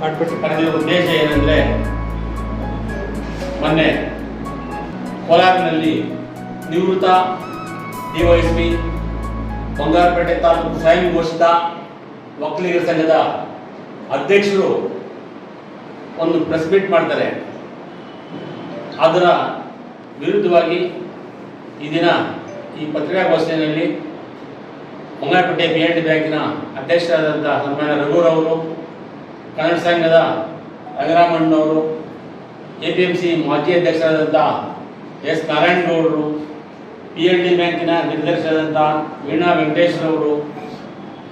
ಮಾಡ್ಬಿಟ್ಟು ಕರೆದಿರೋ ಉದ್ದೇಶ ಏನಂದ್ರೆ, ಮೊನ್ನೆ ಕೋಲಾರಿನಲ್ಲಿ ನಿವೃತ್ತ ಡಿವೈಎಸ್ಪಿ ಬಂಗಾರಪೇಟೆ ತಾಲೂಕು ಸ್ವಯಂ ಘೋಷಿತ ಒಕ್ಕಲಿಗರ ಸಂಘದ ಅಧ್ಯಕ್ಷರು ಒಂದು ಪ್ರೆಸ್ ಮೀಟ್ ಮಾಡ್ತಾರೆ. ಅದರ ವಿರುದ್ಧವಾಗಿ ಈ ದಿನ ಈ ಪತ್ರಿಕಾಗೋಷ್ಠಿಯಲ್ಲಿ ಬಂಗಾರಪೇಟೆ ಬಿ ಎಲ್ ಡಿ ಬ್ಯಾಂಕಿನ ಅಧ್ಯಕ್ಷರಾದಂಥ ಸನ್ಮಾನ್ಯ ರಘುರವರು ಕನ್ನಡ ಸಂಘದ ರಂಗರಾಮಣ್ಣವರು ಎ ಪಿ ಎಂ ಸಿ ಮಾಜಿ ಅಧ್ಯಕ್ಷರಾದಂಥ ಎಸ್ ನಾರಾಯಣಗೌಡರು ಪಿ ಎಲ್ ಡಿ ಬ್ಯಾಂಕಿನ ನಿರ್ದೇಶಕರಾದಂಥ ವೀಣಾ ವೆಂಕಟೇಶ್ವರವರು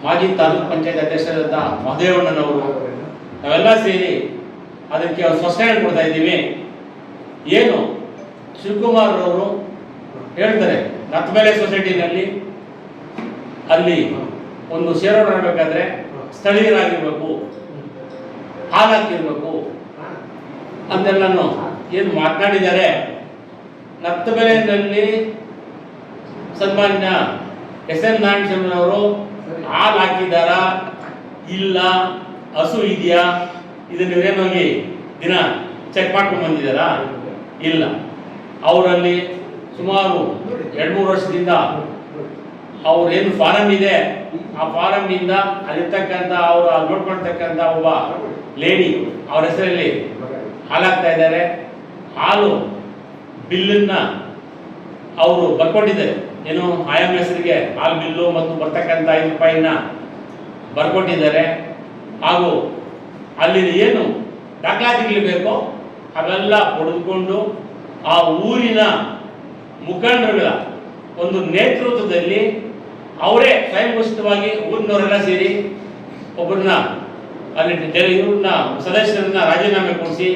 ಮಾಜಿ ತಾಲೂಕ್ ಪಂಚಾಯತ್ ಅಧ್ಯಕ್ಷರಾದಂಥ ಮಹದೇವಣ್ಣನವರು, ನಾವೆಲ್ಲ ಸೇರಿ ಅದಕ್ಕೆ ಸ್ಪಷ್ಟನೆ ಕೊಡ್ತಾ ಇದ್ದೀವಿ. ಏನು? ಶಿವಕುಮಾರ್ ಅವರು ಹೇಳ್ತಾರೆ ನತ್ಮೇಲೆ ಸೊಸೈಟಿನಲ್ಲಿ ಅಲ್ಲಿ ಒಂದು ಷೇರು ಮಾಡಬೇಕಾದ್ರೆ ಸ್ಥಳೀಯರಾಗಿರ್ಬೇಕು. ಹಾಲಾಕಿರ್ಬೇಕು ಅಂತೆಲ್ಲನು ಏನು ಮಾತನಾಡಿದ್ದಾರೆ? ನತ್ತಬೆಲೆಯಲ್ಲಿ ಸನ್ಮಾನ್ಯ ಎಸ್ ಎನ್ ನಾರಾಯಣಸ್ವಾಮಿಯವರು ಹಾಲು ಹಾಕಿದಾರ ಇಲ್ಲ. ಹಸು ಇದೆಯಾ? ಇದನ್ನು ಇವ್ರೇನು ಹೋಗಿ ದಿನ ಚೆಕ್ ಮಾಡ್ಕೊಂಡು ಬಂದಿದ್ದಾರಾ? ಇಲ್ಲ. ಅವರಲ್ಲಿ ಸುಮಾರು ಎರಡು ಮೂರು ವರ್ಷದಿಂದ ಅವ್ರೇನು ಫಾರಂ ಇದೆ? ಆ ಫಾರಂ ಇಂದ ಅಲ್ಲಿರ್ತಕ್ಕಂಥ ಅವರು ನೋಡ್ಕೊಳ್ತಕ್ಕಂಥ ಒಬ್ಬ ಲೇಡಿ, ಅವ್ರ ಹೆಸರಲ್ಲಿ ಹಾಲಾಗ್ತಾ ಇದ್ದಾರೆ. ಹಾಲು ಬಿಲ್ಲನ್ನ ಅವರು ಬರ್ಕೊಟ್ಟಿದ್ದಾರೆ. ಏನು ಆಯಾಮ ಹೆಸರಿಗೆ ಹಾಲು ಬಿಲ್ಲು ಮತ್ತು ಬರ್ತಕ್ಕಂಥ ಐದು ರೂಪಾಯಿನ ಬರ್ಕೊಟ್ಟಿದ್ದಾರೆ. ಹಾಗೂ ಅಲ್ಲಿ ಏನು ದಾಖಲಾತಿಗಳು ಬೇಕೋ, ಅವೆಲ್ಲ ಪಡೆದುಕೊಂಡು ಆ ಊರಿನ ಮುಖಂಡರುಗಳ ಒಂದು ನೇತೃತ್ವದಲ್ಲಿ ಅವರೇ ಸ್ವಯಂಘೋಷಿತವಾಗಿ ಊರಿನವರೆಲ್ಲ ಸೇರಿ ಒಬ್ಬರನ್ನ ಅಲ್ಲಿ ಇವ್ರನ್ನ ಸದಸ್ಯರನ್ನ ರಾಜೀನಾಮೆ ಕೊಡಿಸಿ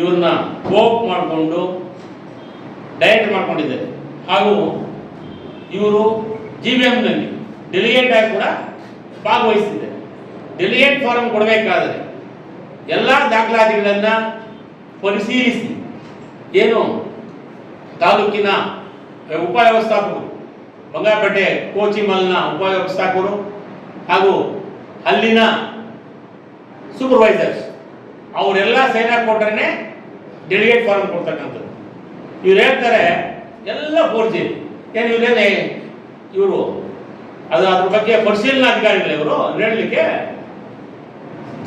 ಇವ್ರನ್ನ ಕೋಪ್ ಮಾಡಿಕೊಂಡು ಡೈರೆಕ್ಟ್ ಮಾಡಿಕೊಂಡಿದ್ದಾರೆ. ಹಾಗೂ ಇವರು ಜಿ ಬಿ ಎಮ್ನಲ್ಲಿ ಡೆಲಿಗೇಟ್ ಆಗಿ ಕೂಡ ಭಾಗವಹಿಸಿದ್ದಾರೆ ಡೆಲಿಗೇಟ್ ಫಾರಂ ಕೊಡಬೇಕಾದರೆ ಎಲ್ಲ ದಾಖಲಾತಿಗಳನ್ನು ಪರಿಶೀಲಿಸಿ. ಏನು? ತಾಲೂಕಿನ ಉಪವ್ಯವಸ್ಥಾಪಕರು, ಬಂಗಾರಪೇಟೆ ಕೋಚಿಮಲ್ನ ಉಪವ್ಯವಸ್ಥಾಪಕರು ಹಾಗೂ ಅಲ್ಲಿನ ಸೂಪರ್ವೈಸರ್ಸ್ ಅವರೆಲ್ಲ ಸೈನ್ ಕೊಟ್ರೆ ಡೆಲಿಗೇಟ್ ಫಾರ್ಮ್ ಕೊಡ್ತಕ್ಕಂಥದ್ದು. ಇವ್ರು ಹೇಳ್ತಾರೆ, ಎಲ್ಲ ಫೋರ್ಜಿ ಏನು ಇವ್ರೇನೆ? ಇವರು. ಅದು ಅದ್ರ ಬಗ್ಗೆ ಪರಿಶೀಲನಾಧಿಕಾರಿಗಳು ಇವರು ಹೇಳಲಿಕ್ಕೆ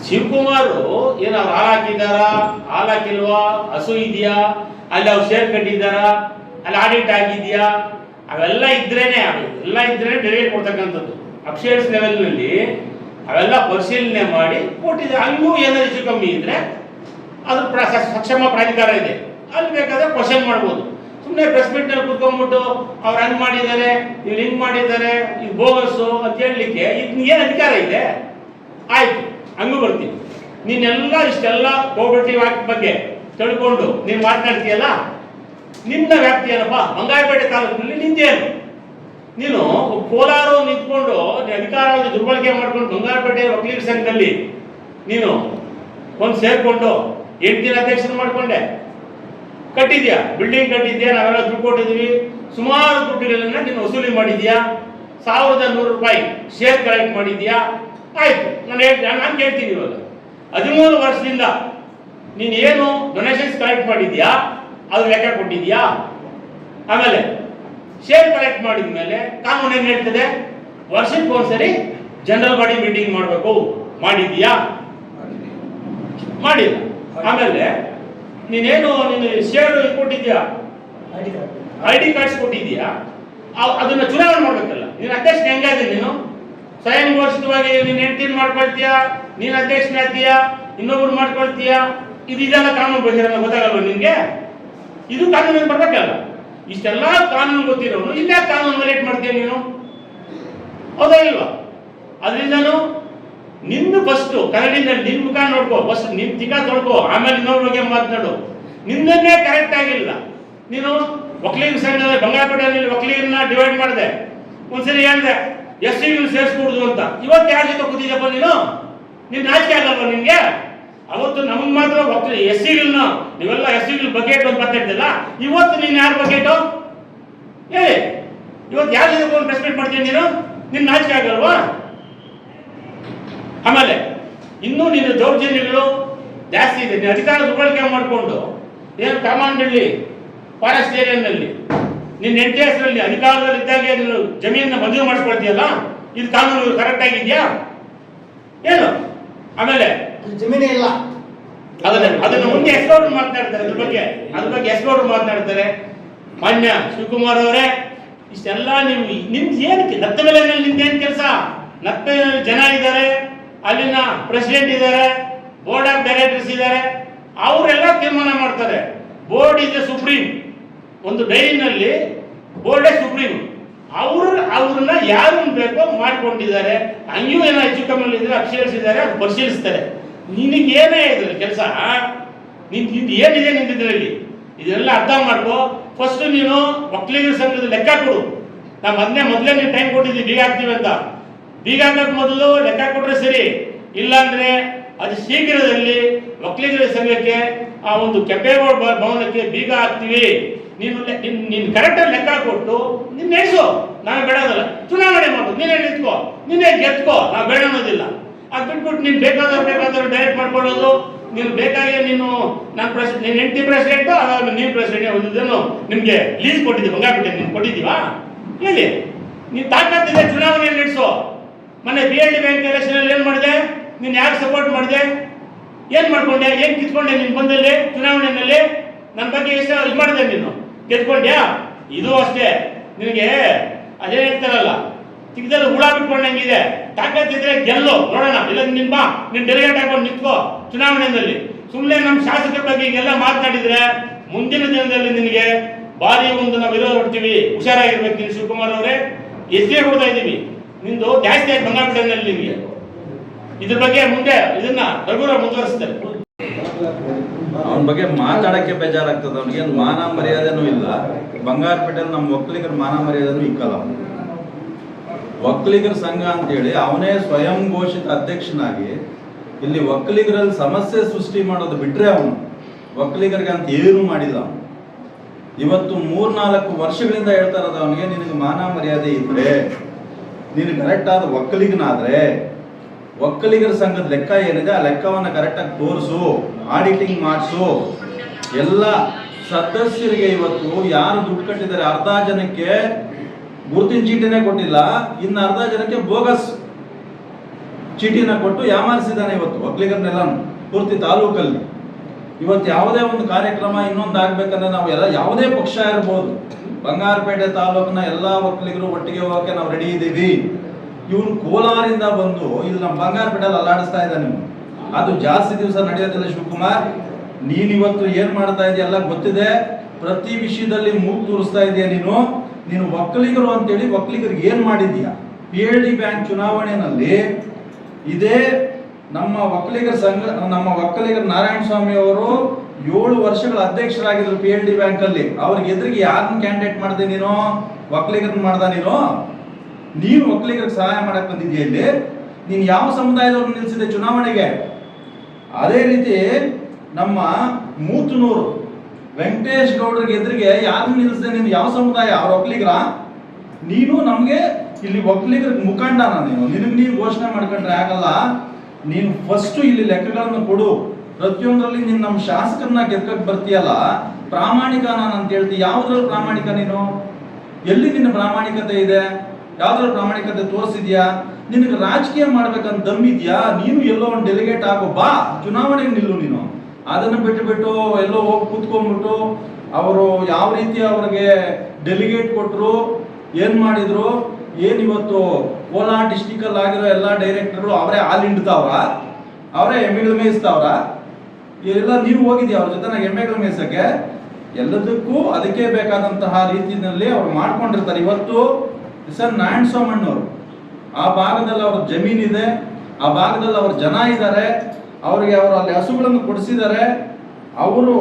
ಶಿವಕುಮಾರ್ ಏನು ಅವ್ರು ಹಾಲು ಹಾಕಿದ್ದಾರಾ? ಹಾಲು ಹಾಕಿಲ್ವಾ? ಹಸು ಇದೆಯಾ? ಅಲ್ಲಿ ಅವ್ರು ಶೇರ್ ಕಟ್ಟಿದ್ದಾರಾ? ಅಲ್ಲಿ ಆಡಿಟ್ ಆಗಿದೆಯಾ? ಅವೆಲ್ಲ ಇದ್ರೇನೆ ಎಲ್ಲ ಇದ್ರೇನೆ ಡೆಲಿಗೇಟ್ ಕೊಡ್ತಕ್ಕಂಥದ್ದು. ಅಫಿಷಿಯಲ್ಸ್ ಲೆವೆಲ್ನಲ್ಲಿ ಅವೆಲ್ಲ ಪರಿಶೀಲನೆ ಮಾಡಿ ಕೊಟ್ಟಿದ್ದಾರೆ ಅಲ್ಲೂ ಏನಾದ್ರು ಕಮ್ಮಿ ಇದ್ರೆ ಅದು ಪ್ರಾಸೆಸ್ ಸಕ್ಷಮ ಪ್ರಾಧಿಕಾರ ಇದೆ. ಅಲ್ಲಿ ಬೇಕಾದ್ರೆ ಕ್ವಶನ್ ಮಾಡ್ಬೋದು. ಸುಮ್ಮನೆ ಪ್ರೆಸ್ ಮೀಟ್ನಲ್ಲಿ ಕುತ್ಕೊಂಡ್ಬಿಟ್ಟು ಅವ್ರು ಹಂಗ್ ಮಾಡಿದ್ದಾರೆ, ಇವ್ರು ಹಿಂಗ್ ಮಾಡಿದ್ದಾರೆ ಇದು ಬೋಗಸ್ಸು ಅಂತ ಹೇಳಲಿಕ್ಕೆ ಇದನ್ನ ಏನು ಅಧಿಕಾರ ಇದೆ? ಆಯ್ತು, ಹಂಗೂ ಬರ್ತೀನಿ. ನೀನೆಲ್ಲ ಇಷ್ಟೆಲ್ಲ ಕೋಪರೇಟಿವ್ ಆಕ್ಟ್ ಬಗ್ಗೆ ತಿಳ್ಕೊಂಡು ನೀನು ಮಾತನಾಡ್ತೀಯಲ್ಲ, ನಿನ್ನ ವ್ಯಾಪ್ತಿ ಏನಪ್ಪ? ಬಂಗಾರಪೇಟೆ ತಾಲೂಕಿನಲ್ಲಿ ನಿಂದೇನು ನೀನು ಕೋಲಾರ ನಿಂತ್ಕೊಂಡು ನೀ ಅಧಿಕಾರವನ್ನು ದುರ್ಬಳಕೆ ಮಾಡ್ಕೊಂಡು ಬಂಗಾರಪೇಟೆ ವಕೀಲರ ಸಂಘದಲ್ಲಿ ನೀನು ಒಂದು ಸೇರ್ಕೊಂಡು ಎಂಟು ದಿನ ಅಧ್ಯಕ್ಷನ ಮಾಡ್ಕೊಂಡೆ. ಕಟ್ಟಿದ್ಯಾ? ಬಿಲ್ಡಿಂಗ್ ಕಟ್ಟಿದ್ಯಾ? ನಾವೆಲ್ಲ ದುಡ್ಡು ಕೊಟ್ಟಿದ್ದೀವಿ. ಸುಮಾರು ದುಡ್ಡುಗಳನ್ನ ನೀನು ವಸೂಲಿ ಮಾಡಿದ್ಯಾ? ಸಾವಿರದ ನೂರು ರೂಪಾಯಿ ಶೇರ್ ಕಲೆಕ್ಟ್ ಮಾಡಿದ್ಯಾ? ಆಯ್ತು. ನಾನು ಹೇಳ್ತೀನಿ ನಾನು ಕೇಳ್ತೀನಿ ಇವಾಗ. ಹದಿಮೂರು ವರ್ಷದಿಂದ ನೀನು ಏನು ಡೊನೇಷನ್ಸ್ ಕಲೆಕ್ಟ್ ಮಾಡಿದ್ಯಾ? ಅದು ಲೆಕ್ಕ ಕೊಟ್ಟಿದ್ಯಾ? ಆಮೇಲೆ ಶೇರ್ ಕಲೆಕ್ಟ್ ಮಾಡಿದ ಮೇಲೆ ಕಾನೂನು ಏನ್ ಹೇಳ್ತದೆ? ವರ್ಷಕ್ಕೆ ಒಂದ್ಸರಿ ಜನರಲ್ ಬಾಡಿ ಮೀಟಿಂಗ್ ಮಾಡಬೇಕು. ಮಾಡಿದ್ಯಾ ಮಾಡಿಲ್ಲ. ಆಮೇಲೆ ನೀನೇನು ನೀನು ಶೇರ್ ಕೊಟ್ಟಿದ್ಯಾ ಐ ಡಿ ಕಾರ್ಡ್ಸ್ ಕೊಟ್ಟಿದ್ಯಾ ಅದನ್ನ ಚುನಾವಣೆ ಮಾಡ್ಬೇಕಲ್ಲ. ನೀನು ಅಧ್ಯಕ್ಷ ಹೆಂಗಾದೆ ನೀನು? ಸ್ವಯಂ ಘೋಷಿತವಾಗಿ ನೀನು ಹೆಂಡತಿನ ಮಾಡ್ಕೊಳ್ತೀಯಾ? ನೀನು ಅಧ್ಯಕ್ಷನ ಆಗ್ತೀಯಾ? ಇನ್ನೊಬ್ರು ಮಾಡ್ಕೊಳ್ತೀಯಾ? ಇದು ಇದೆಲ್ಲ ಕಾನೂನು ಬಹಿರಂಗ ಗೊತ್ತಾಗಲ್ವ ನಿನ್ಗೆ? ಇದು ಕಾನೂನಿಗೆ ಬರ್ಬೇಕಲ್ಲ. ಇಷ್ಟೆಲ್ಲ ಕಾನೂನು ಗೊತ್ತಿರೋನು, ಇಲ್ಲೇ ಕಾನೂನು ವೈಲೇಟ್ ಮಾಡ್ತೀಯ ನೀನು? ಹೌದಾ ಇಲ್ವಾ? ಅದರಿಂದನು ನಿನ್ನ ಫಸ್ಟ್ ಕನ್ನಡಿಂದ ನಿನ್ ಮುಖ ನೋಡ್ಕೋ ಫಸ್ಟ್ ನಿನ್ ತಿಕ್ಕ ತೊಳ್ಕೋ, ಆಮೇಲೆ ಇನ್ನೊಬ್ರ ಬಗ್ಗೆ ಮಾತನಾಡು. ನಿನ್ನನ್ನೇ ಕರೆಕ್ಟ್ ಆಗಿಲ್ಲ. ನೀನು ಒಕ್ಲಿಗರ ಸಂಘದ ಬಂಗಾರಪೇಟೆಯಲ್ಲಿ ಒಕ್ಲಿಗರನ್ನ ಡಿವೈಡ್ ಮಾಡಿದೆ. ಒಂದ್ಸರಿ ಹೇಳ್ದೆ, ಎಸ್ ಸಿ ಸೇರಿಸ್ಕೊಡುದು ಅಂತ. ಇವತ್ತು ಯಾರ ಜೊತೆ ನೀನು? ನಿನ್ ಆಯ್ಕೆ ಆಗಲ್ವಾ ನಿನ್ಗೆ? ಅವತ್ತು ನಮ್ಗೆ ಮಾತ್ರ ಒಕ್ಕಲಿ ಎಸ್ ಸಿಗಳನ್ನ ನೀವೆಲ್ಲ ಎಸ್ ಸಿಗಳ ಬಕೆಟ್ ಅಂತ ಮಾತಾಡ್ತಿಲ್ಲ ಇವತ್ತು ನೀನು ಯಾರು ಬಕೆಟು ಹೇಳಿ. ಇವತ್ತು ಯಾರು ಒಂದು ರೆಸ್ಪೆಕ್ಟ್ ಮಾಡ್ತೀನಿ ನೀನು? ನಿನ್ನ ನಾಚಿಕೆ ಆಗಲ್ವಾ? ಆಮೇಲೆ, ಇನ್ನೂ ನಿನ್ನ ದೌರ್ಜನ್ಯಗಳು ಜಾಸ್ತಿ ಇದೆ. ನೀನು ಅಧಿಕಾರ ದುರ್ಬಳಕೆ ಮಾಡಿಕೊಂಡು, ಏನು ಕಮಾಂಡಲ್ಲಿ ಫಾರೆಸ್ಟ್ ಏರಿಯಾನಲ್ಲಿ ನಿನ್ನ ಹೆಂಡತಿ ಹೆಸರಲ್ಲಿ ಅಧಿಕಾರದಲ್ಲಿದ್ದಾಗೆ ನೀನು ಜಮೀನನ್ನ ಮದುವೆ ಮಾಡಿಸ್ಕೊಳ್ತೀಯಲ್ಲ? ಇದು ಕಾನೂನು ಕರೆಕ್ಟ್ ಆಗಿದೆಯಾ? ಏನು? ಆಮೇಲೆ ಜಮೀನೇ ಇಲ್ಲ. ಅದನ್ನ ಅದನ್ನ ಮುಂದೆ ಎಕ್ಸ್ಪ್ಲೋರ್ ಮಾತನಾಡ್ತಾರೆ, ಅದ್ರ ಬಗ್ಗೆ. ಅದ್ರ ಬಗ್ಗೆ ಎಕ್ಸ್ಪ್ಲೋರ್ ಮಾತನಾಡ್ತಾರೆ. ಮಾನ್ಯ ಶಿವಕುಮಾರ್ ಅವರೇ, ಇಷ್ಟೆಲ್ಲ ನೀವು ನಿಮ್ದು ಏನಕ್ಕೆ? ನತ್ತ ಮೇಲೆ ನಿಮ್ದು ಏನು ಕೆಲಸ? ನತ್ತ ಜನ ಇದ್ದಾರೆ, ಅಲ್ಲಿನ ಪ್ರೆಸಿಡೆಂಟ್ ಇದ್ದಾರೆ ಬೋರ್ಡ್ ಆಫ್ ಡೈರೆಕ್ಟರ್ಸ್ ಇದ್ದಾರೆ. ಅವರೆಲ್ಲ ತೀರ್ಮಾನ ಮಾಡ್ತಾರೆ. ಬೋರ್ಡ್ ಇಸ್ ಸುಪ್ರೀಂ ಒಂದು ಡೈರಿನಲ್ಲಿ ಬೋರ್ಡೇ ಸುಪ್ರೀಂ ಅವರು ಅವ್ರನ್ನ ಯಾರು ಬೇಕೋ ಮಾಡಿಕೊಂಡಿದ್ದಾರೆ. ಹಂಗೂ ಏನೋ ಹೆಚ್ಚು ಕಮ್ಮಿ ಇದ್ರೆ ಇದ್ದಾರೆ ಅದು ಪರಿಶೀಲಿಸ್ತಾರೆ. ನಿನಗೆ ಏನೇ ಇದ್ರೆ ಕೆಲಸ? ನಿನ್ ನಿಂದು ಏನಿದೆ ನಿಂತಿದ್ರಲ್ಲಿ? ಇದೆಲ್ಲ ಅರ್ಥ ಮಾಡ್ಕೋ. ಫಸ್ಟ್ ನೀನು ಒಕ್ಕಲಿಗರ ಸಂಘದ ಲೆಕ್ಕ ಕೊಡು. ನಾ ಮೊದಲೇ ಮೊದಲೇ ನೀನು ಟೈಮ್ ಕೊಟ್ಟಿದ್ದೀವಿ ಬೀಗ ಹಾಕ್ತೀವಿ ಅಂತ. ಬೀಗ ಹಾಕಕ್ ಮೊದಲು ಲೆಕ್ಕ ಕೊಟ್ಟರೆ ಸರಿ. ಇಲ್ಲಾಂದ್ರೆ ಅದು ಶೀಘ್ರದಲ್ಲಿ ಒಕ್ಕಲಿಗರ ಸಂಘಕ್ಕೆ ಆ ಒಂದು ಕೆಂಪೇಗೌಡ ಭ- ಭವನಕ್ಕೆ ಬೀಗ ಹಾಕ್ತೀವಿ. ನೀನು ನಿನ್, ನೀನು ಕರೆಕ್ಟಾಗಿ ಲೆಕ್ಕ ಕೊಟ್ಟು ನಿನ್ನೆಸು ನಾನು ಬೇಡ ಬೇಡೋದಲ್ಲ ಚುನಾವಣೆ ಮಾಡು ನೀನೇ ನಿಂತ್ಕೋ ನೀನೇ ಗೆದ್ಕೋ. ನಾವು ಬೇಡ ಅನ್ನೋದಿಲ್ಲ. ಅದು ಬಿಟ್ಬಿಟ್ಟು ನೀನು ಬೇಕಾದ್ರೆ ಬೇಕಾದವ್ರು ಡೈರೆಕ್ಟ್ ಮಾಡ್ಕೊಳ್ಳೋದು. ನೀನು ಬೇಕಾಗಿ ನೀನು ನಾನು ಪ್ರೆಸ್ ನೀನು ಹೆಂಡತಿ ಪ್ರೆಸಿಡೆಂಟು ಅದಾದ್ಮೇಲೆ ನೀನು ಪ್ರೆಸಿಡೆಂಟ್ ಒಂದಿದ್ದೇನು ನಿಮಗೆ ಲೀಸ್ ಕೊಟ್ಟಿದ್ದೆ ಬಂಗಾರಪೇಟೆ ನೀನು ಕೊಟ್ಟಿದ್ದೀವಾ? ಹೇಳಿ. ನೀನು ತಾಕತ್ತಿದೆ ಚುನಾವಣೆ ನಡೆಸು ಮೊನ್ನೆ ಬಿ ಎಲ್ ಡಿ ಬ್ಯಾಂಕ್ ಎಲೆಕ್ಷನಲ್ಲಿ ಏನು ಮಾಡಿದೆ? ನೀನು ಯಾಕೆ ಸಪೋರ್ಟ್ ಮಾಡಿದೆ? ಏನು ಮಾಡ್ಕೊಂಡೆ? ಏನು ಕಿತ್ಕೊಂಡೆ ನಿನ್ನ ಬಂದಲ್ಲಿ, ಚುನಾವಣೆಯಲ್ಲಿ? ನನ್ನ ಬಗ್ಗೆ ಎಷ್ಟು ಇದು ಮಾಡಿದೆ ನೀನು. ಗೆದ್ಕೊಂಡ್ಯಾ? ಇದು ಅಷ್ಟೇ. ನಿನಗೆ ಅದೇ ಹೇಳ್ತಾರಲ್ಲ ತಿಕ್ಕದಲ್ಲಿ ಹುಳ ಬಿಟ್ಕೊಂಡಂಗಿದೆ ತಾಕತ್ತಿದ್ರೆ ಗೆಲ್ಲು. ನೋಡೋಣ. ಇಲ್ಲ ನಿಮ್ಮ ಬಾ. ನಿನ್ ಡೆಲಿಗೇಟ್ ಹಾಕೊಂಡು ನಿಂತ್ಕೋ. ಚುನಾವಣೆಯಲ್ಲಿ. ಸುಮ್ಮನೆ ನಮ್ಮ ಶಾಸಕರ ಬಗ್ಗೆ ಹೀಗೆಲ್ಲ ಮಾತನಾಡಿದ್ರೆ ಮುಂದಿನ ದಿನದಲ್ಲಿ ನಿನಗೆ ಭಾರಿ ಒಂದು ನಾವು ವಿರೋಧ ಕೊಡ್ತೀವಿ ಹುಷಾರಾಗಿರ್ಬೇಕು ನೀನು ಶಿವಕುಮಾರ್ ಅವರೇ. ಎಷ್ಟೇ ಕೊಡ್ತಾ ಇದ್ದೀವಿ. ನಿಂದು ಜಾಸ್ತಿ ಆಯ್ತು ಬಂಗಾಪಟ್ಟಣದಲ್ಲಿ ನಿಮಗೆ ಇದ್ರ ಬಗ್ಗೆ ಮುಂದೆ ಇದನ್ನ ರಘುರ ಮುಂದುವರಿಸ್ತಾರೆ. ಅವನ ಬಗ್ಗೆ ಮಾತಾಡಕ್ಕೆ ಬೇಜಾರಾಗ್ತದೆ. ಅವನಿಗೆ ಮಾನ ಮರ್ಯಾದೆನೂ ಇಲ್ಲ. ಬಂಗಾರಪೇಟೆಯಲ್ಲಿ ನಮ್ಮ ಒಕ್ಕಲಿಗರ ಮಾನ ಮರ್ಯಾದೆನೂ ಇಕ್ಕಲ್ಲ. ಒಕ್ಕಲಿಗರ ಸಂಘ ಅಂತೇಳಿ ಅವನೇ ಸ್ವಯಂ ಘೋಷಿತ ಅಧ್ಯಕ್ಷನಾಗಿ ಇಲ್ಲಿ ಒಕ್ಕಲಿಗರಲ್ಲಿ ಸಮಸ್ಯೆ ಸೃಷ್ಟಿ ಮಾಡೋದು ಬಿಟ್ಟರೆ ಅವನು. ಒಕ್ಕಲಿಗರಿಗೆ ಅಂತ ಏನು ಮಾಡಿಲ್ಲ ಅವನು. ಇವತ್ತು ಮೂರ್ನಾಲ್ಕು ವರ್ಷಗಳಿಂದ ಹೇಳ್ತಾ ಇರೋದು ಅವನಿಗೆ, ನಿನಗೆ ಮಾನ ಮರ್ಯಾದೆ ಇದ್ರೆ, ನೀನು ಕರೆಕ್ಟ್ ಆದ ಒಕ್ಕಲಿಗನಾದ್ರೆ ಒಕ್ಕಲಿಗರ ಸಂಘದ ಲೆಕ್ಕ ಏನಿದೆ, ಆ ಲೆಕ್ಕವನ್ನು ಕರೆಕ್ಟಾಗಿ ತೋರಿಸು ಆಡಿಟಿಂಗ್ ಮಾಡಿಸು. ಎಲ್ಲ ಸದಸ್ಯರಿಗೆ ಇವತ್ತು ಯಾರು ದುಡ್ಡು ಕಟ್ಟಿದ್ದಾರೆ ಅರ್ಧ ಜನಕ್ಕೆ ಗುರುತಿನ ಚೀಟಿನೇ ಕೊಟ್ಟಿಲ್ಲ, ಇನ್ನು ಅರ್ಧ ಜನಕ್ಕೆ ಬೋಗಸ್ ಚೀಟಿನ ಕೊಟ್ಟು ಯಾಮಾರಿಸಿದ್ದಾನೆ ಇವತ್ತು ಒಕ್ಕಲಿಗರನ್ನೆಲ್ಲ ಪೂರ್ತಿ ತಾಲೂಕಲ್ಲಿ. ಇವತ್ತು ಯಾವುದೇ ಒಂದು ಕಾರ್ಯಕ್ರಮ ಇನ್ನೊಂದು ಆಗ್ಬೇಕಂದ್ರೆ ನಾವು ಎಲ್ಲ ಯಾವುದೇ ಪಕ್ಷ ಇರ್ಬೋದು. ಬಂಗಾರಪೇಟೆ ತಾಲೂಕಿನ ಎಲ್ಲ ಒಕ್ಕಲಿಗರು ಒಟ್ಟಿಗೆ ಹೋಗಕ್ಕೆ ನಾವು ರೆಡಿ ಇದ್ದೀವಿ. ಇವನು ಕೋಲಾರಿಂದ ಬಂದು ಇಲ್ಲಿ ನಮ್ಮ ಬಂಗಾರಪೇಟೆಯಲ್ಲಿ ಅಲ್ಲಾಡಿಸ್ತಾ ಇದ್ದಾನೆ ಅದು ಜಾಸ್ತಿ ದಿವಸ ನಡೆಯೋದಿಲ್ಲ ಶಿವಕುಮಾರ್. ನೀನಿವತ್ತು ಏನ್ ಮಾಡ್ತಾ ಇದೆಯಲ್ಲ ಗೊತ್ತಿದೆ. ಪ್ರತಿ ವಿಷಯದಲ್ಲಿ ಮೂಗು ತೋರಿಸ್ತಾ ಇದೆಯಾ ನೀನು? ನೀನು ಒಕ್ಕಲಿಗರು ಅಂತೇಳಿ ಒಕ್ಕಲಿಗರಿಗೆ ಏನು ಮಾಡಿದ್ಯಾ ಪಿ ಎಲ್ ಡಿ ಬ್ಯಾಂಕ್ ಚುನಾವಣೆಯಲ್ಲಿ ಇದೇ ನಮ್ಮ ಒಕ್ಕಲಿಗರ ಸಂಘ, ನಮ್ಮ ಒಕ್ಕಲಿಗರ ನಾರಾಯಣ ಸ್ವಾಮಿ ಅವರು ಏಳು ವರ್ಷಗಳ ಅಧ್ಯಕ್ಷರಾಗಿದ್ರು ಪಿ ಎಲ್ ಡಿ ಬ್ಯಾಂಕ್ ಅಲ್ಲಿ. ಅವ್ರಿಗೆ ಎದುರಿಗೆ ಯಾರನ್ನ ಕ್ಯಾಂಡಿಡೇಟ್ ಮಾಡಿದೆ ನೀನು? ಒಕ್ಕಲಿಗರನ್ನ ಮಾಡ್ದ ನೀನು? ನೀನು ಒಕ್ಕಲಿಗರಿಗೆ ಸಹಾಯ ಮಾಡಕ್ ಬಂದಿದ್ಯಾ ಇಲ್ಲಿ? ನೀನು ಯಾವ ಸಮುದಾಯದವ್ರನ್ನ ನಿಲ್ಸಿದೆ ಚುನಾವಣೆಗೆ? ಅದೇ ರೀತಿ ನಮ್ಮ ಮೂತನೂರು ವೆಂಕಟೇಶ್ ಗೌಡ್ರ ಎದುರಿಗೆ ಯಾರು ನಿಲ್ಲಿಸಿದೆ ನೀನು? ಯಾವ ಸಮುದಾಯ? ಅವ್ರ ಒಕ್ಕಲಿಗರ? ನೀನು ನಮಗೆ ಇಲ್ಲಿ ಒಕ್ಕಲಿಗರ ಮುಖಂಡನ ನೀನು ನಿನಗೆ ನೀನು ಘೋಷಣೆ ಮಾಡ್ಕೊಂಡ್ರೆ ಆಗಲ್ಲ. ನೀನು ಫಸ್ಟ್ ಇಲ್ಲಿ ಲೆಕ್ಕಗಳನ್ನು ಕೊಡು. ಪ್ರತಿಯೊಂದರಲ್ಲಿ ನೀನು ನಮ್ಮ ಶಾಸಕರನ್ನ ಗೆದ್ಕಕ್ ಬರ್ತೀಯಲ್ಲ. ಪ್ರಾಮಾಣಿಕ ನಾನು ಅಂತ ಹೇಳ್ತಿ. ಯಾವ್ದ್ರಲ್ಲಿ ಪ್ರಾಮಾಣಿಕ ನೀನು? ಎಲ್ಲಿ ನಿನ್ನ ಪ್ರಾಮಾಣಿಕತೆ ಇದೆ? ಯಾವ್ದ್ರಲ್ಲಿ ಪ್ರಾಮಾಣಿಕತೆ ತೋರಿಸಿದ್ಯಾ? ನಿನಗೆ ರಾಜಕೀಯ ಮಾಡ್ಬೇಕಂತ ದಮ್ಮಿದ್ಯಾ? ನೀನು ಎಲ್ಲೋ ಒಂದು ಡೆಲಿಗೇಟ್ ಆಗೋ ಬಾ. ಚುನಾವಣೆಗೆ ನಿಲ್ಲು ನೀನು. ಅದನ್ನ ಬಿಟ್ಟುಬಿಟ್ಟು ಬಿಟ್ಟು ಎಲ್ಲೋ ಹೋಗಿ ಕೂತ್ಕೊಂಡ್ಬಿಟ್ಟು ಅವರು ಯಾವ ರೀತಿ ಅವ್ರಿಗೆ ಡೆಲಿಗೇಟ್ ಕೊಟ್ಟರು ಏನು ಮಾಡಿದ್ರು, ಏನು ಇವತ್ತು ಕೋಲಾರ ಡಿಸ್ಟಿಕ್ ಅಲ್ಲಿ ಆಗಿರೋ ಎಲ್ಲಾ ಡೈರೆಕ್ಟರ್ಗಳು ಅವರೇ ಹಾಲು ಹಿಂಡ್ತಾವ್ರ? ಅವರೇ ಎಮ್ಮೆಗಳು ಮೇಯಿಸ್ತಾವ್ರ? ಎಲ್ಲ ನೀವು ಹೋಗಿದ್ಯಾ ಅವ್ರ ಜೊತೆ ಎಮ್ಮೆಗಳು ಮೇಯಿಸೋಕ್ಕೆ? ಎಲ್ಲದಕ್ಕೂ ಅದಕ್ಕೆ ಬೇಕಾದಂತಹ ರೀತಿಯಲ್ಲಿ ಅವ್ರು ಮಾಡ್ಕೊಂಡಿರ್ತಾರೆ. ಇವತ್ತು ಸರ್ ನಾರಾಯಣ ಸೋಮಣ್ಣವರು ಆ ಭಾಗದಲ್ಲಿ ಅವ್ರ ಜಮೀನಿದೆ, ಆ ಭಾಗದಲ್ಲಿ ಅವ್ರ ಜನ ಇದ್ದಾರೆ. ಅವರಿಗೆ ಅವರು ಅಲ್ಲಿ ಹಸುಗಳನ್ನು ಕೊಡಿಸಿದ್ದಾರೆ. ಅವರು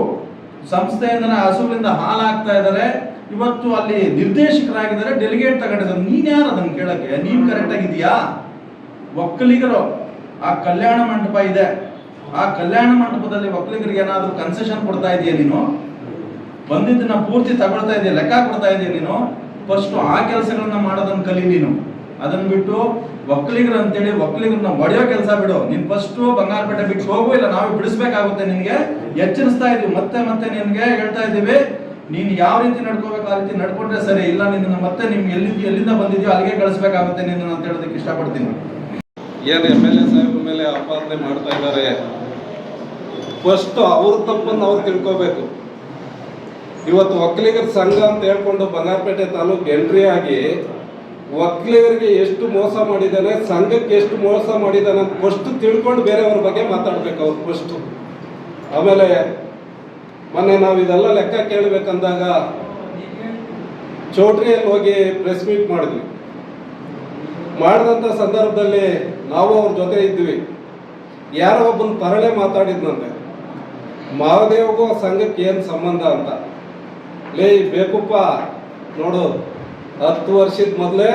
ಸಂಸ್ಥೆಯಿಂದ ಹಸುಗಳಿಂದ ಹಾಕ್ತಾ ಇದ್ದಾರೆ. ಇವತ್ತು ಅಲ್ಲಿ ನಿರ್ದೇಶಕರಾಗಿದ್ದಾರೆ ಡೆಲಿಗೇಟ್ ತಗೊಂಡಿದ್ದಾರೆ. ನೀನ್ ಯಾರು ಅದನ್ನು ಕೇಳಕ್ಕೆ? ನೀನ್ ಕರೆಕ್ಟ್ ಆಗಿದೆಯಾ ಒಕ್ಕಲಿಗರು, ಆ ಕಲ್ಯಾಣ ಮಂಟಪ ಇದೆ. ಆ ಕಲ್ಯಾಣ ಮಂಟಪದಲ್ಲಿ ಒಕ್ಕಲಿಗರಿಗೆ ಏನಾದ್ರು ಕನ್ಸೆಷನ್ ಕೊಡ್ತಾ ಇದೆಯಾ ನೀನು? ಬಂದಿದ್ದನ್ನ ಪೂರ್ತಿ ತಗೊಳ್ತಾ ಇದೆಯಾ? ಲೆಕ್ಕ ಕೊಡ್ತಾ ಇದೆಯಾ ನೀನು? ಫಸ್ಟ್ ಆ ಕೆಲಸಗಳನ್ನ ಮಾಡೋದನ್ನ ಕಲಿ ನೀನು. ಅದನ್ನ ಬಿಟ್ಟು ಒಕ್ಕಲಿಗರು ಅಂತೇಳಿ ಒಕ್ಕಲಿಗರನ್ನ ಮಡಿಯೋ ಕೆಲಸ ಬಿಡು. ನೀನ್ ಫಸ್ಟ್ ಬಂಗಾರಪೇಟೆ ಬಿಟ್ಟು ಹೋಗು, ಇಲ್ಲ ನಾವು ಬಿಡಿಸ್ಬೇಕಾಗುತ್ತೆ ನಿನ್ಗೆ. ಎಚ್ಚರಿಸ್ತಾ ಇದೀವಿ ಮತ್ತೆ ಮತ್ತೆ ನಿನ್ಗೆ ಹೇಳ್ತಾ ಇದ್ದೀವಿ. ನೀನ್ ಯಾವ ರೀತಿ ನಡ್ಕೋಬೇಕು ಆ ರೀತಿ ನಡ್ಕೊಂಡ್ರೆ ಸರಿ. ಇಲ್ಲ ನಿನ್ನ ಮತ್ತೆ ನಿಮ್ಗೆ ಎಲ್ಲಿ ಎಲ್ಲಿಂದ ಬಂದಿದ್ಯೋ ಅಲ್ಲಿಗೆ ಕಳಿಸ್ಬೇಕಾಗುತ್ತೆ ನಿನ್ನ ಅಂತ ಹೇಳೋದಕ್ಕೆ ಇಷ್ಟಪಡ್ತೀನಿ. ಏನ್ ಎಂ ಎಲ್ ಎ ಸಾಹೇಬ್ರ ಮೇಲೆ ಅಪಾದನೆ ಮಾಡ್ತಾ ಇದ್ದಾರೆ? ಫಸ್ಟ್ ಅವ್ರ ತಪ್ಪನ್ನು ಅವ್ರು ತಿಳ್ಕೋಬೇಕು. ಇವತ್ತು ಒಕ್ಕಲಿಗರ ಸಂಘ ಅಂತ ಹೇಳ್ಕೊಂಡು ಬಂಗಾರಪೇಟೆ ತಾಲೂಕು ಎಂಟ್ರಿ ಆಗಿ ಒಕ್ಕಲಿಗರಿಗೆ ಎಷ್ಟು ಮೋಸ ಮಾಡಿದ್ದಾನೆ, ಸಂಘಕ್ಕೆ ಎಷ್ಟು ಮೋಸ ಮಾಡಿದ್ದಾನೆ ಅಂತ ಫಸ್ಟ್ ತಿಳ್ಕೊಂಡು ಬೇರೆಯವ್ರ ಬಗ್ಗೆ ಮಾತಾಡ್ಬೇಕು ಅವ್ರು ಫಸ್ಟ್ ಆಮೇಲೆ ಮೊನ್ನೆ ನಾವು ಇದೆಲ್ಲ ಲೆಕ್ಕ ಕೇಳಬೇಕಂದಾಗ ಚೌಟ್ರಿಯಲ್ಲಿ ಹೋಗಿ ಪ್ರೆಸ್ ಮೀಟ್ ಮಾಡಿದ್ವಿ. ಮಾಡಿದಂಥ ಸಂದರ್ಭದಲ್ಲಿ ನಾವು ಅವ್ರ ಜೊತೆ ಇದ್ವಿ. ಯಾರೋ ಒಬ್ಬನ ಪರಳೆ ಮಾತಾಡಿದ್ನಂತೆ. ಮಹಾದೇವ್ಗೂ ಆ ಸಂಘಕ್ಕೆ ಏನು ಸಂಬಂಧ ಅಂತ. ಲೇ, ಬೇಕಪ್ಪ, ನೋಡು ಹತ್ತು ವರ್ಷದ ಮೊದಲೇ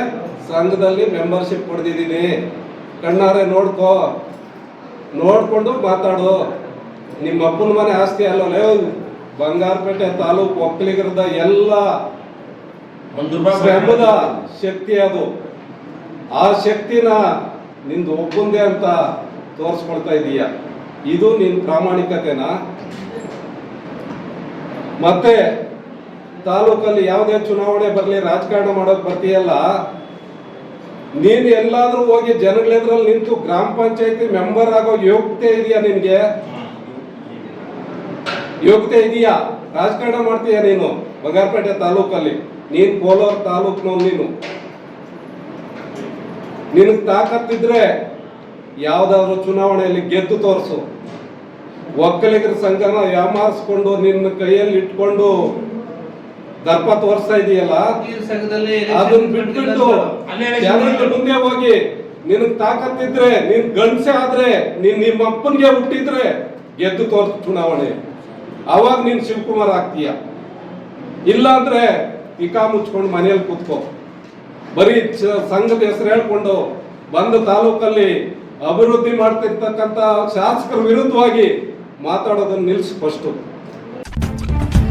ಸಂಘದಲ್ಲಿ ಮೆಂಬರ್ಶಿಪ್ ಪಡೆದಿದ್ದೀನಿ. ಕಣ್ಣಾರೆ ನೋಡ್ಕೋ. ನೋಡ್ಕೊಂಡು ಮಾತಾಡು. ನಿಮ್ಮ ಅಪ್ಪನ ಮನೆ ಆಸ್ತಿ ಅಲ್ಲಲೇ ಬಂಗಾರಪೇಟೆ ತಾಲೂಕು ಒಕ್ಕಲಿಗರದ ಎಲ್ಲ ಶ್ರಮದ ಶಕ್ತಿ ಅದು. ಆ ಶಕ್ತಿನ ನಿಂದು ಒಬ್ಬಂದೇ ಅಂತ ತೋರಿಸ್ಕೊಳ್ತಾ ಇದೀಯ. ಇದು ನಿನ್ ಪ್ರಾಮಾಣಿಕತೆನಾ? ಮತ್ತೆ ತಾಲೂಕಲ್ಲಿ ಯಾವುದೇ ಚುನಾವಣೆ ಬರಲಿ, ರಾಜಕಾರಣ ಮಾಡೋಕೆ ಬರ್ತೀಯಲ್ಲ, ನೀನು ಎಲ್ಲಾದ್ರೂ ಹೋಗಿ ಜನಗಳೆದ್ರಲ್ಲಿ ನಿಂತು ಗ್ರಾಮ ಪಂಚಾಯತಿ ಮೆಂಬರ್ ಆಗೋ ಯೋಗ್ಯತೆ ಇದೆಯಾ ನಿನ್ಗೆ? ಯೋಗ್ಯತೆ ಇದೆಯಾ? ರಾಜಕಾರಣ ಮಾಡ್ತೀಯ ನೀನು ಬಂಗಾರಪೇಟೆ ತಾಲೂಕಲ್ಲಿ? ನೀನು ಕೋಲಾರ ತಾಲೂಕ್ನೋ ನೀನು. ನಿನಗೆ ತಾಕತ್ತಿದ್ರೆ ಯಾವ್ದಾದ್ರು ಚುನಾವಣೆಯಲ್ಲಿ ಗೆದ್ದು ತೋರಿಸು. ಒಕ್ಕಲಿಗರ ಸಂಘನ ಯಾಮಾರಿಸ್ಕೊಂಡು ನಿನ್ನ ಕೈಯಲ್ಲಿ ಇಟ್ಕೊಂಡು ದರ್ಪ ತೋರಿಸ್ತಾ ಇದೆಯಲ್ಲ? ಅದನ್ನ ಬಿಟ್ಬಿಟ್ಟು ಮುಂದೆ ಹೋಗಿ ನಿನಗ್ ತಾಕತ್ತಿದ್ರೆ ನೀನ್ ಗಂಡ್ಸೆ ಆದ್ರೆ ನೀನ್ ನಿಮ್ಮ ಅಪ್ಪನ್ಗೆ ಹುಟ್ಟಿದ್ರೆ ಗೆದ್ದು ತೋರ್ಸ್ ಚುನಾವಣೆ. ಅವಾಗ ನೀನ್ ಶಿವಕುಮಾರ್ ಆಗ್ತೀಯ. ಇಲ್ಲ ಅಂದ್ರೆ ಇಕಾ ಮುಚ್ಕೊಂಡು ಮನೆಯಲ್ಲಿ ಕೂತ್ಕೋ. ಬರೀ ಸಂಘದ ಹೆಸರು ಹೇಳ್ಕೊಂಡು ಬಂದ ತಾಲೂಕಲ್ಲಿ ಅಭಿವೃದ್ಧಿ ಮಾಡ್ತಿರ್ತಕ್ಕಂತ ಶಾಸಕರ ವಿರುದ್ಧವಾಗಿ ಮಾತಾಡೋದನ್ನ ನಿಲ್ಸ್ ಫಸ್ಟು